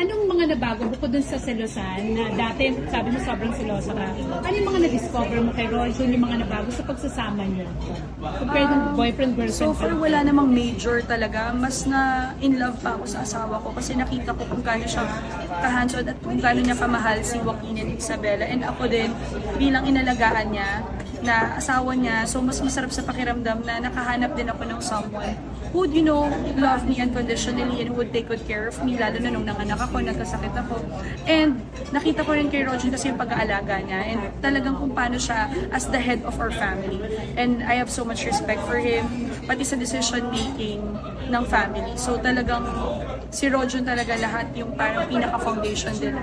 Anong mga nabago bukod dun sa selosan na dati sabi mo sobrang selosa ka? Ano yung mga na-discover mo kay Roy? Yung mga nabago sa pagsasama niyo? Compared ng boyfriend, girlfriend. So far, wala namang major talaga. Mas na in love pa ako sa asawa ko kasi nakita ko kung gaano siya kahandsod at kung gaano niya kamahal si Joaquin and Isabella. And ako din, bilang inalagaan niya, na asawa niya, so mas masarap sa pakiramdam na nakahanap din ako ng someone who you know, love me unconditionally and would take good care of me, lalo na nung nanganak ako, nagkasakit ako. And nakita ko rin kay Roger kasi yung pag-aalaga niya and talagang kung paano siya as the head of our family. And I have so much respect for him, pati sa decision making ng family. So talagang si Roger talaga lahat yung parang pinaka-foundation din.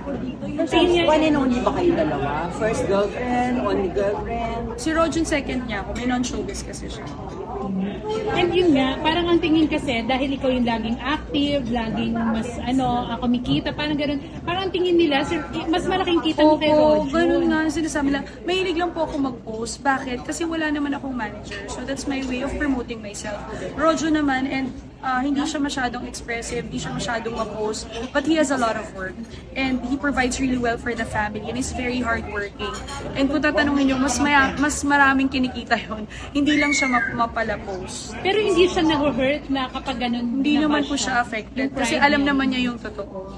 So, one and only ba kayo dalawa? First girlfriend, only girlfriend? Si Roger second niya ako, may non-showbiz kasi siya. And yun nga, parang ang tingin kasi, dahil ikaw yung laging active, laging mas ano, ah, kumikita, parang ganun. Parang ang tingin nila, sir, mas malaking kita mo kay Opo, Rojo. ganun nga ang sinasabi lang. Mahilig lang po ako mag-post. Bakit? Kasi wala naman akong manager. So that's my way of promoting myself. Rojo naman, and uh, hindi siya masyadong expressive, hindi siya masyadong ma-post, but he has a lot of work. And he provides really well for the family and is very hardworking. And kung tatanungin niyo, mas, maya, mas maraming kinikita yon Hindi lang siya map- mapala-post. Pero hindi siya nag-hurt na kapag ganun. Hindi naman po siya affected. Kasi alam naman niya yung totoo.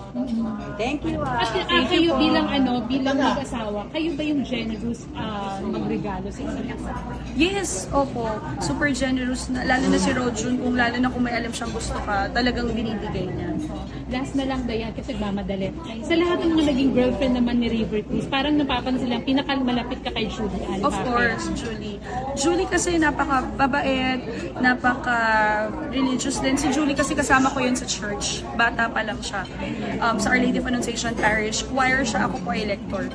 Thank you ah. At ah, kayo bilang ano, bilang mag-asawa, kayo ba yung generous ah, magregalo sa isa't isa? Yes, opo. Super generous. Na, lalo na si Rojun, kung lalo na kung may alam siyang gusto ka, talagang binibigay niya. Last na lang Dayan kasi nagmamadali. Sa lahat ng mga naging girlfriend naman ni River Cruz, parang napapansin lang, pinakamalapit ka kay Julie Ann. Of course, Julie. Julie kasi napaka-babait, napaka-religious din. Si Julie kasi kasama ko yun sa church. Bata pa lang siya. Um, sa Our Lady of Annunciation Parish, choir siya, ako po elector.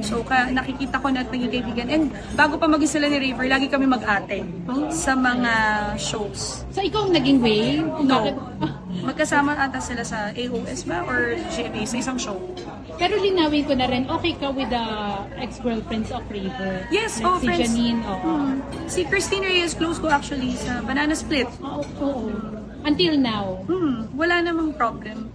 So, kaya nakikita ko na at naging kaibigan. And bago pa maging sila ni River, lagi kami mag-ate sa mga shows. So ikaw ang naging way? No. Ah, Magkasama ata sila sa AOS ba or GMA sa isang show. pero linawin ko na rin, okay ka with the ex-girlfriends of River? Yes, like oh, si friends. Janine, oo. Hmm. Si Christine Reyes, close ko actually sa Banana Split. Oo, oo. Until now. Hmm, wala namang problem.